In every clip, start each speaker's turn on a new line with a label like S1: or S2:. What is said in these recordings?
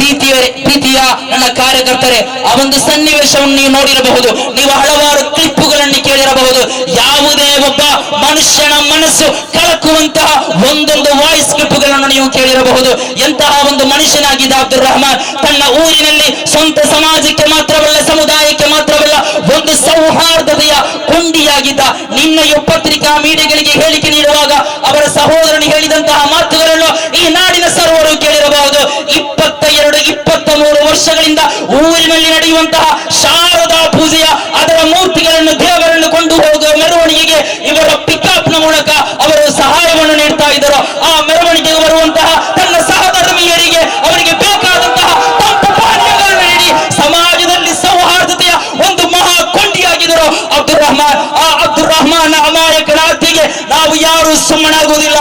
S1: ಪ್ರೀತಿಯ ಪ್ರೀತಿಯ ನನ್ನ ಕಾರ್ಯಕರ್ತರೆ, ಆ ಒಂದು ಸನ್ನಿವೇಶವನ್ನು ನೀವು ನೋಡಿರಬಹುದು. ನೀವು ಹಲವಾರು ಕ್ಲಿಪ್ಪುಗಳನ್ನು ಕೇಳಿರಬಹುದು. ಯಾವುದೇ ಒಬ್ಬ ಮನುಷ್ಯನ ಮನಸ್ಸು ಕಳಕುವಂತಹ ಒಂದೊಂದು ವಾಯ್ಸ್ ಕ್ಲಿಪ್ಪುಗಳನ್ನು ನೀವು ಕೇಳಿರಬಹುದು. ಎಂತಹ ಒಂದು ಮನುಷ್ಯನಾಗಿದ್ದ ಅಬ್ದುಲ್ ರಹಮಾನ್ ತನ್ನ ಊರಿನಲ್ಲಿ ಸ್ವಂತ ಸಮಾಜಕ್ಕೆ ಮಾತ್ರವಲ್ಲ, ಸಮುದಾಯಕ್ಕೆ ಮಾತ್ರವಲ್ಲ, ಒಂದು ಸೌಹಾರ್ದತೆಯ ಕೊಂಡಿಯಾಗಿದ್ದ ನಿನ್ನೆಯು ಪತ್ರಿಕಾ ಮೀಡಿಯಾಗಳಿಗೆ ಹೇಳಿಕೆ ನೀಡುವಾಗ ಅವರ ಸಹೋದರನು ಹೇಳಿದಂತಹ ಮಾತುಗಳನ್ನು ಈ ನಾಡಿನ ಸರ್ವರು ಕೇಳಿರಬಹುದು. ಮೂರು ವರ್ಷಗಳಿಂದ ಊರಿನಲ್ಲಿ ನಡೆಯುವಂತಹ ಶಾರದಾ ಪೂಜೆಯ ಅದರ ಮೂರ್ತಿಗಳನ್ನು ದೇವರನ್ನು ಕೊಂಡು ಹೋಗುವ ಮೆರವಣಿಗೆಗೆ ಇವರ ಪಿಕಪ್ನ ಮೂಲಕ ಅವರು ಸಹಾಯವನ್ನು ನೀಡ್ತಾ ಇದ್ದರು. ಆ ಮೆರವಣಿಗೆಗೆ ಬರುವಂತಹ ತನ್ನ ಸಹಧರ್ಮೀಯರಿಗೆ ಅವರಿಗೆ ಬೇಕಾದಂತಹ ನೀಡಿ ಸಮಾಜದಲ್ಲಿ ಸೌಹಾರ್ದತೆಯ ಒಂದು ಮಹಾ ಕೊಂಡಿಯಾಗಿದ್ದರು. ಅಬ್ದುಲ್ ರಹಮಾನ್, ಆ ಅಬ್ದುಲ್ ರಹಮಾನ್ ಅಮಾಯಕನ ಹತ್ಯೆಗೆ ನಾವು ಯಾರು ಸುಮ್ಮನಾಗುವುದಿಲ್ಲ.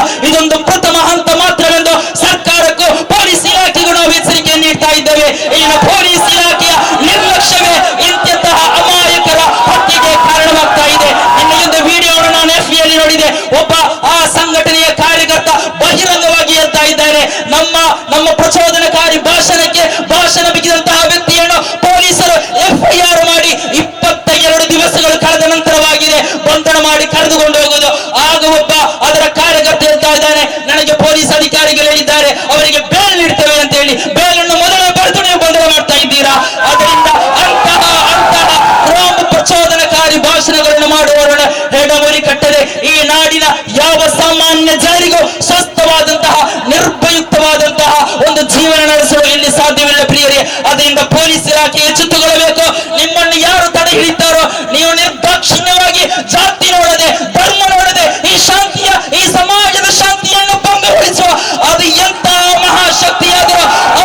S1: ನಮ್ಮ ನಮ್ಮ ಪ್ರಚೋದನಕಾರಿ ಭಾಷಣಕ್ಕೆ ಭಾಷಣ ಬಿಗಿದಂತಹ ವ್ಯಕ್ತಿಯನ್ನು ಪೊಲೀಸರು ಎಫ್ಐಆರ್ ಮಾಡಿ ಇಪ್ಪತ್ತ ಎರಡು ದಿವಸಗಳು ಕಳೆದ ನಂತರವಾಗಿದೆ. ಬಂಧನ ಮಾಡಿ ಕರೆದುಕೊಂಡು ಹೋಗುವುದು. ಆಗ ಒಬ್ಬ ಅದರ ಕಾರ್ಯಕರ್ತ ಹೇಳ್ತಾ ಇದ್ದಾನೆ, ನನಗೆ ಪೊಲೀಸ್ ಅಧಿಕಾರಿಗಳು ಹೇಳಿದ್ದಾರೆ, ಅವರಿಗೆ ಬೇಲ್ ನೀಡ್ತೇವೆ ಅಂತ ಹೇಳಿ. ಬೇಲನ್ನು ಮೊದಲೇ ಬರೆದು ನೀವು ಬಂಧನ ಮಾಡ್ತಾ ಇದ್ದೀರಾ? ಅದರಿಂದ ಅಂತಹ ಅಂತಹ ರೋಮ್ ಪ್ರಚೋದನಕಾರಿ ಭಾಷಣಗಳನ್ನು ಮಾಡುವವರನ್ನು ಹೆಡಮುರಿ ಕಟ್ಟದೆ ಈ ನಾಡಿನ ಯಾವ ಸಾಮಾನ್ಯ ಜನರಿಗೂ ಸ್ವಸ್ಥವಾದಂತಹ ನಿರ್ಭಯುಕ್ತವಾದಂತಹ ಒಂದು ಜೀವನ ನಡೆಸಲು ಇಲ್ಲಿ ಸಾಧ್ಯವಿಲ್ಲ ಪ್ರಿಯರೇ. ಅದರಿಂದ ಪೊಲೀಸ್ ಇಲಾಖೆ ಎಚ್ಚೆತ್ತುಕೊಳ್ಳಬೇಕು ನಿಮ್ಮನ್ನು ಯಾರು ತಡೆ ಹಿಡಿತಾರೋ ನೀವು ನಿರ್ದಾಕ್ಷಿಣ್ಯವಾಗಿ ಜಾತಿ ನೋಡದೆ, ಧರ್ಮ ನೋಡದೆ, ಈ ಶಾಂತಿಯ, ಈ ಸಮಾಜದ ಶಾಂತಿಯನ್ನು ಭಂಗಗೊಳಿಸುವ ಅದು ಎಂತ ಮಹಾಶಕ್ತಿಯಾದರೂ ಆ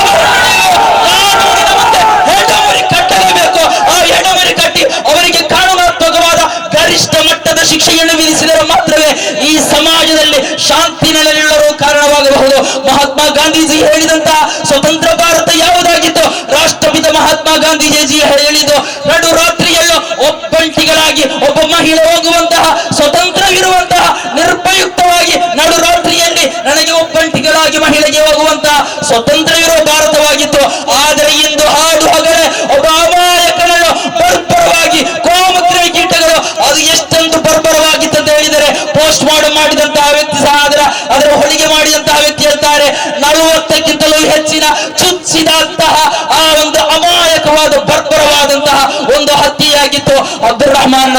S1: ಕಟ್ಟಿ ಅವರಿಗೆ ಕಾನೂನಾತ್ಮಕವಾದ ಗರಿಷ್ಠ ಮಟ್ಟದ ಶಿಕ್ಷೆಯನ್ನು ವಿಧಿಸಿದರೆ ಮಾತ್ರವೇ ಈ ಸಮಾಜದಲ್ಲಿ ಶಾಂತಿ ನೆಲೆನಿಲ್ಲಲು ಕಾರಣವಾಗಬಹುದು. ಮಹಾತ್ಮ ಗಾಂಧೀಜಿ ಹೇಳಿದಂತಹ ಸ್ವತಂತ್ರ ಗಾಂಧೀಜಿ ಹೇಳಿದ್ದು ನಡು ರಾತ್ರಿಯಲ್ಲೂ ಒಬ್ಬಂಟಿಗಳಾಗಿ ಒಬ್ಬ ಮಹಿಳೆ ಹೋಗುವಂತಹ ಸ್ವತಂತ್ರವಿರುವಂತಹ ನಿರ್ಪಯುಕ್ತವಾಗಿ ನಡು ರಾತ್ರಿಯಲ್ಲಿ ನನಗೆ ಒಬ್ಬಂಟಿಗಳಾಗಿ ಮಹಿಳೆಗೆ ಹೋಗುವಂತಹ ಸ್ವತಂತ್ರವಿರುವ ಭಾರತವಾಗಿತ್ತು. ಆದರೆ ಇಂದು ಹಾಡು ಹಗಲೇ ಒಬ್ಬ ಅಮಾಯಕನನ್ನು ಬರ್ಬರವಾಗಿ ಕೋಮುದ್ರೆ ಕೀಟಗಳು ಅದು ಎಷ್ಟೊಂದು ಬರ್ಬರವಾಗಿತ್ತು ಅಂತ ಹೇಳಿದರೆ, ಪೋಸ್ಟ್ ಮಾರ್ಟಮ್ ಮಾಡಿದಂತಹ ವ್ಯಕ್ತಿ ಸಹ ಅದರ ಅದರ ಹೊಲಿಗೆ ಮಾಡಿದಂತಹ ವ್ಯಕ್ತಿ ಹೇಳ್ತಾರೆ ನಲವತ್ತಕ್ಕಿಂತಲೂ ಹೆಚ್ಚಿನ ಚುಚ್ಚಿದಂತಹ ಬರ್ಬರವಾದಂತಹ ಒಂದು ಹತ್ಯೆಯಾಗಿತ್ತು ಅಬ್ದುಲ್ ರಹಮಾನ್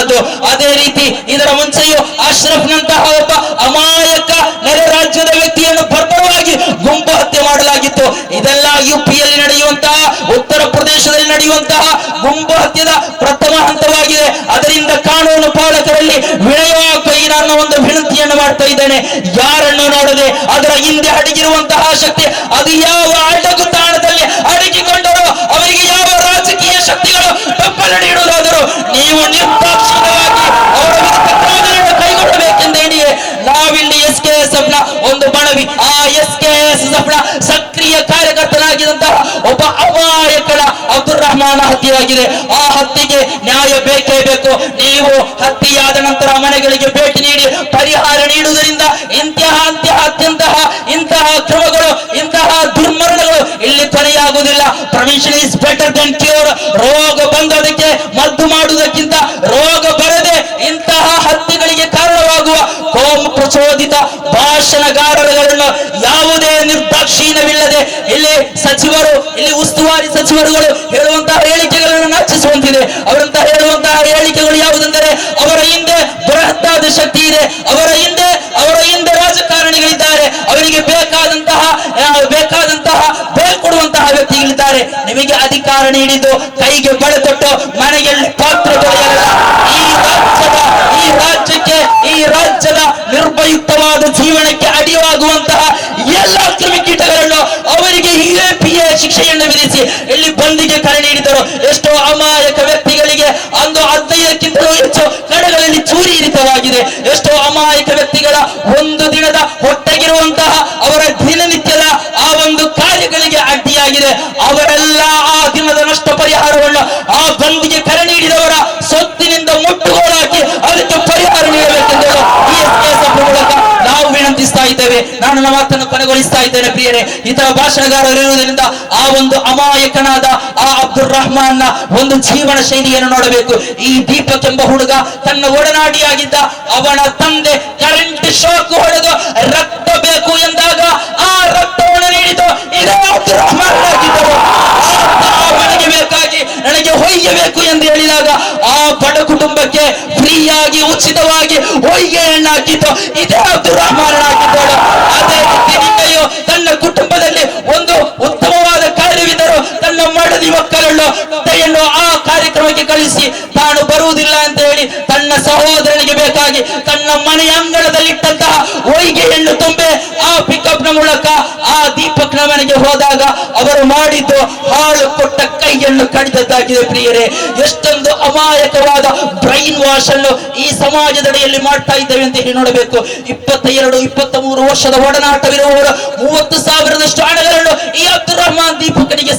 S1: ಅದೇ ರೀತಿ ಇದರ ಮುಂಚೆಯೂ ಅಶ್ರಫ್ನಂತಹ ಒಬ್ಬ ಅಮಾಯಕ ನೆರೆ ರಾಜ್ಯದ ವ್ಯಕ್ತಿಯನ್ನು ಬರ್ಬರವಾಗಿ ಗುಂಪು ಹತ್ಯೆ ಮಾಡಲಾಗಿತ್ತು. ಇದೆಲ್ಲ ಯುಪಿಯಲ್ಲಿ ನಡೆಯುವಂತಹ, ಉತ್ತರ ಪ್ರದೇಶದಲ್ಲಿ ನಡೆಯುವಂತಹ ಗುಂಪು ಹತ್ಯೆದ ಪ್ರಥಮ ಹಂತವಾಗಿದೆ. ಅದರಿಂದ ಕಾನೂನು ಪಾಲಕರಲ್ಲಿ ವಿನಯವಾಗಿ ನಾನು ಒಂದು ವಿನಂತಿಯನ್ನು ಮಾಡ್ತಾ ಇದ್ದೇನೆ. ಯಾರನ್ನು ನೋಡದೆ ಅದರ ಹಿಂದೆ ಅಡಗಿರುವಂತಹ ಶಕ್ತಿ, ಅದು ಯಾವ ಅಡಗು ತಾಣದಲ್ಲಿ ಬೆಂಬಲ ನೀಡುವುದಾದರೂ ನೀವು ನಿರ್ದಾಕ್ಷಿಣ್ಯವಾಗಿ ಅವರ ಕ್ರಮಗಳನ್ನು ಕೈಗೊಳ್ಳಬೇಕೆಂದೇನಿಯೇ ನಾವಿಲ್ಲಿ ಎಸ್ ಕೆ ಎಸ್ ಎಫ್ನ ಒಂದು ಮನವಿ. ಆ ಎಸ್ ಕೆ ಎಸ್ ಎಫ್ನ ಸಕ್ರಿಯ ಕಾರ್ಯಕರ್ತನಾಗಿದ್ದಂತಹ ಒಬ್ಬ ಅಮಾಯಕನ ಅಬ್ದುಲ್ ರಹಮಾನ್ ಹತ್ಯೆಯಾಗಿದೆ. ಆ ಹತ್ಯೆಗೆ ನ್ಯಾಯ ಬೇಕೇ ಬೇಕು. ನೀವು ಹತ್ಯೆಯಾದ ನಂತರ ಮನೆಗಳಿಗೆ ಭೇಟಿ ನೀಡಿ ಪರಿಹಾರ ನೀಡುವುದರಿಂದ ಇಂತಹ ಅಂತ್ಯ ಅತ್ಯಂತಹ ಇಂತಹ ಕ್ರಮಗಳು ಇಂತಹ ದುರ್ಮರಣಗಳು ಇಲ್ಲಿ prevention is better than cure ರೋಗ ಬಂದದಕ್ಕೆ ಮದ್ದು ಮಾಡುವುದಕ್ಕಿಂತ ರೋಗ ಬರದೆ ಇಂತಹ ಹತ್ಯೆಗಳಿಗೆ ಕಾರಣವಾಗುವ ಕೋಮ ಪ್ರಚೋದಿತ ಭಾಷಣಗಾರರುಗಳನ್ನು ಯಾವುದೇ ನಿರ್ದಾಕ್ಷಿಣ್ಯವಿಲ್ಲದೆ ಇಲ್ಲಿ ಸಚಿವರು, ಇಲ್ಲಿ ಉಸ್ತುವಾರಿ ಸಚಿವರುಗಳು ಹೇಳುವಂತಹ ಹೇಳಿಕೆಗಳನ್ನು ನಾಚಿಸುವಂತಿದೆ. ಅವರಂತಹ ಹೇಳುವಂತಹ ಹೇಳಿಕೆಗಳು ಯಾವುದೆಂದರೆ ಅವರ ಹಿಂದೆ ಬೃಹತ್ತಾದ ಶಕ್ತಿ ಇದೆ. ಅವರ ಹಿಂದೆ ಅವರ ಹಿಂದೆ ರಾಜಕಾರಣಿಗಳಿದ್ದಾರೆ. ಅವರಿಗೆ ಬೇಕಾದಂತಹ ಬೇಕಾದಂತಹ ಕೊಡುವಂತಹ ವ್ಯಕ್ತಿಗಳಿದ್ದಾರೆ ನಿಮಗೆ ಅಧಿಕಾರ ನೀಡಿದ್ದು, ಕೈಗೆ ಬಳೆ ತೊಟ್ಟು ಮನೆಗೆ ಪಾತ್ರ ಈ ಈ ರಾಜ್ಯಕ್ಕೆ, ಈ ರಾಜ್ಯದ ನಿರ್ಭಯುಕ್ತವಾದ ಜೀವನಕ್ಕೆ ಅಡಿಯಾಗುವಂತಹ ಎಲ್ಲ ಕ್ರಿಮಿಕೀಟಗಳನ್ನು ಅವರಿಗೆ ಹಿಎಪಿಎ ಶಿಕ್ಷೆಯನ್ನು ವಿಧಿಸಿ ಇಲ್ಲಿ ಬಂದಿಗೆ ಕರೆ ನೀಡಿದರು. ಎಷ್ಟೋ ಅಮಾಯಕ ವ್ಯಕ್ತಿಗಳಿಗೆ ಅಂದು ಹದಿನೈದಕ್ಕಿಂತಲೂ ಹೆಚ್ಚು ಕಡೆಗಳಲ್ಲಿ ಚೂರಿ ಇರಿತವಾಗಿದೆ ಎಷ್ಟೋ ಅಮಾಯಕ ವ್ಯಕ್ತಿಗಳ ಒಂದು ದಿನದ ಹೊಟ್ಟೆಗಿರುವಂತಹ ಅವರ ದಿನನಿತ್ಯದ ಆ ಒಂದು ಅಡ್ಡಿಯಾಗಿದೆ ಅವರೆಲ್ಲ ಆ ದಿನದ ನಷ್ಟ ಪರಿಹಾರವನ್ನು ಆ ಇದ್ದೇವೆ ನಾನು ನನ್ನ ಮಾತನ್ನು ಕೊನೆಗೊಳಿಸ್ತಾ ಇದ್ದೇನೆ ಪ್ರಿಯರೇ. ಇತರ ಭಾಷಣಗಾರರು ಇರುವುದರಿಂದ ಆ ಒಂದು ಅಮಾಯಕನಾದ ಆ ಅಬ್ದುಲ್ ರಹಮಾನ್ನ ಒಂದು ಜೀವನ ಶೈಲಿಯನ್ನು ನೋಡಬೇಕು. ಈ ದೀಪಕ್ ಎಂಬ ಹುಡುಗ ತನ್ನ ಒಡನಾಡಿಯಾಗಿದ್ದ ಅವನ ತಂದೆ ಕರೆಂಟ್ ಶಾಕ್ ಹೊಡೆದು ರಕ್ತ ಬೇಕು ಎಂದಾಗ ಆ ರಕ್ತವನ್ನು ನೀಡಿತು ಇದೇ ಅಬ್ದುಲ್ ರಹಮಾನ್ ಆಗಿದ್ದರು ನನಗೆ ಬೇಕಾಗಿ ನನಗೆ ಹೊಯ್ಯಬೇಕು ಎಂದು ಹೇಳಿದಾಗ ಆ ಬಡ ಕುಟುಂಬಕ್ಕೆ ಫ್ರೀಯಾಗಿ ಉಚಿತವಾಗಿ ಹೊಯ್ಗೆಯನ್ನು ಹಾಕಿದ್ದು ಇದೇ ಅಬ್ದುಲ್ ರಹಮಾನ್ ಹಾಕಿದ್ದಳು ಅದೇ ರೀತಿ ತನ್ನ ಕುಟುಂಬದಲ್ಲಿ ಒಂದು ಉತ್ತಮವಾದ ಕಾರ್ಯವಿದ್ದರು ತನ್ನ ಮಡದಿ ಮಕ್ಕಳನ್ನು ತೆಯನ್ನು ಆ ಕಾರ್ಯಕ್ರಮಕ್ಕೆ ಕಳಿಸಿ, ತಾನು ಬರುವುದಿಲ್ಲ ಅಂತ ಹೇಳಿ ತನ್ನ ಸಹೋದರನಿಗೆ ಬೇಕಾಗಿ ತನ್ನ ಮನೆಯ ಅಂಗಳದಲ್ಲಿಟ್ಟಂತಹ ಹೊಯ್ಗೆಯನ್ನು ತುಂಬೆ ಆ ಪಿಕಪ್ನ ಮೂಲಕ ಆ ದೀಪಕ್ನ ಮನೆಗೆ ಹೋದಾಗ ಅವರು ಮಾಡಿದ್ದು ಹಾಳು. ಕೊಟ್ಟ ಕೈಯನ್ನು ಕಡಿದದ್ದಾಗಿದೆ ಪ್ರಿಯರೇ. ಎಷ್ಟೊಂದು ಅಮಾಯಕವಾದ ಬ್ರೈನ್ ವಾಶ್ ಅನ್ನು ಈ ಸಮಾಜದಡಿಯಲ್ಲಿ ಮಾಡ್ತಾ ಇದ್ದೇವೆ ಅಂತ ಹೇಳಿ ನೋಡಬೇಕು. ಇಪ್ಪತ್ತ ಎರಡು ಇಪ್ಪತ್ತ ಮೂರು ವರ್ಷದ ಒಡನಾಟವಿರುವವರು, ಮೂವತ್ತು ಸಾವಿರದಷ್ಟು ಹಣಗಳನ್ನು ಈ ಅಬ್ದುಲ್ ರಹಮಾನ್ ದೀಪಕನಿಗೆ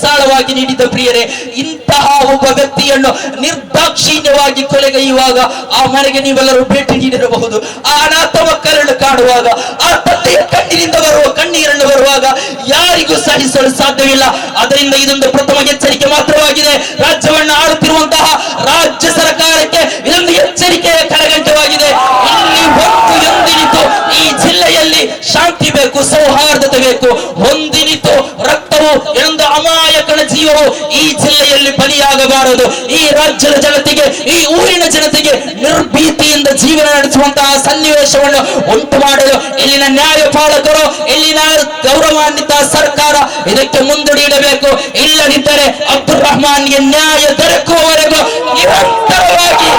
S1: ನೀಡಿದ್ದ ಪ್ರಿಯರೇ, ಇಂತಹ ಒಬ್ಬ ವ್ಯಕ್ತಿಯನ್ನು ನಿರ್ದಾಕ್ಷಿಣ್ಯವಾಗಿ ಕೊಲೆಗೈಯುವಾಗ ಆ ಮನೆಗೆ ನೀವೆಲ್ಲರೂ ಭೇಟಿ ನೀಡಿರಬಹುದು. ಆ ಅನಾಥ ಮಕ್ಕಳನ್ನು ಕಾಣುವಾಗ ಆ ತಂದೆಯ ಕಣ್ಣಿನಿಂದ ಬರುವ ಕಣ್ಣೀರನ್ನು ಬರುವಾಗ ಯಾರಿಗೂ ಸಹಿಸಲು ಸಾಧ್ಯವಿಲ್ಲ. ಅದರಿಂದ ಇದೊಂದು ಪ್ರಥಮ ಎಚ್ಚರಿಕೆ ಮಾತ್ರವಾಗಿದೆ. ರಾಜ್ಯವನ್ನು ಆಡುತ್ತಿರುವಂತಹ ರಾಜ್ಯ ಸರ್ಕಾರಕ್ಕೆ ಇದೊಂದು ಎಚ್ಚರಿಕೆಯ ಕಡೆಗಂಟವಾಗಿದೆ ಎಂದಿನಿತು ಈ ಜಿಲ್ಲೆಯಲ್ಲಿ ಶಾಂತಿ ಬೇಕು, ಸೌಹಾರ್ದತೆ ಬೇಕು. ಒಂದಿನಿತು ರಕ್ತವು ಒಂದು ಈ ಜಿಲ್ಲೆಯಲ್ಲಿ ಬಲಿಯಾಗಬಾರದು. ಈ ರಾಜ್ಯದ ಜನತೆಗೆ, ಈ ಊರಿನ ಜನತೆಗೆ ನಿರ್ಭೀತಿಯಿಂದ ಜೀವನ ನಡೆಸುವಂತಹ ಸನ್ನಿವೇಶವನ್ನು ಉಂಟು ಮಾಡಲು ಇಲ್ಲಿನ ನ್ಯಾಯಪಾಲಕರು, ಇಲ್ಲಿನ ಗೌರವಾನ್ವಿತ ಸರ್ಕಾರ ಇದಕ್ಕೆ ಮುಂದೂಡಿಡಬೇಕು. ಇಲ್ಲದಿದ್ದರೆ ಅಬ್ದುಲ್ ರಹಮಾನ್ಗೆ ನ್ಯಾಯ ದೊರಕುವವರೆಗೂ ನಿರಂತರವಾಗಿ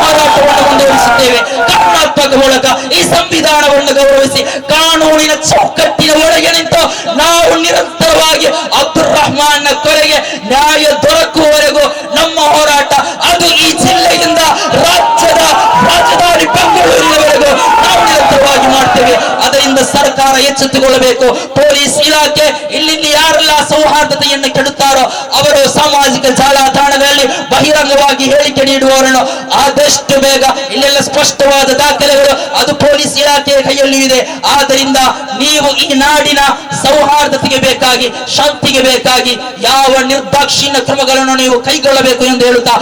S1: ಹೋರಾಟವನ್ನು ಮುಂದುವರಿಸುತ್ತೇವೆ. ಕಾನೂನಾತ್ಮಕ ಮೂಲಕ ಈ ಸಂವಿಧಾನವನ್ನು ಗೌರವಿಸಿ, ಕಾನೂನಿನ ಚೌಕಟ್ಟಿನ ಒಳಗೆ ನಿಂತು ನಾವು ನಿರಂತರವಾಗಿ ಅಬ್ದುಲ್ ರಹಮಾನ್ ಕೊಲೆಗೆ ನ್ಯಾಯ ದೊರಕುವವರೆಗೂ ಸರ್ಕಾರ ಎಚ್ಚೆತ್ತುಕೊಳ್ಳಬೇಕು. ಪೊಲೀಸ್ ಇಲಾಖೆ ಇಲ್ಲಿಂದ ಯಾರೆಲ್ಲ ಸೌಹಾರ್ದತೆಯನ್ನು ಕೆಡುತ್ತಾರೋ ಅವರು ಸಾಮಾಜಿಕ ಜಾಲತಾಣಗಳಲ್ಲಿ ಬಹಿರಂಗವಾಗಿ ಹೇಳಿಕೆ ನೀಡುವವರನ್ನು ಆದಷ್ಟು ಬೇಗ ಇಲ್ಲೆಲ್ಲ ಸ್ಪಷ್ಟವಾದ ದಾಖಲೆಗಳು ಅದು ಪೊಲೀಸ್ ಇಲಾಖೆಯ ಕೈಯಲ್ಲಿ ಇದೆ. ಆದ್ದರಿಂದ ನೀವು ಈ ನಾಡಿನ ಸೌಹಾರ್ದತೆಗೆ ಬೇಕಾಗಿ, ಶಾಂತಿಗೆ ಬೇಕಾಗಿ ಯಾವ ನಿರ್ದಾಕ್ಷಿಣ್ಯ ಕ್ರಮಗಳನ್ನು ನೀವು ಕೈಗೊಳ್ಳಬೇಕು ಎಂದು ಹೇಳುತ್ತಾ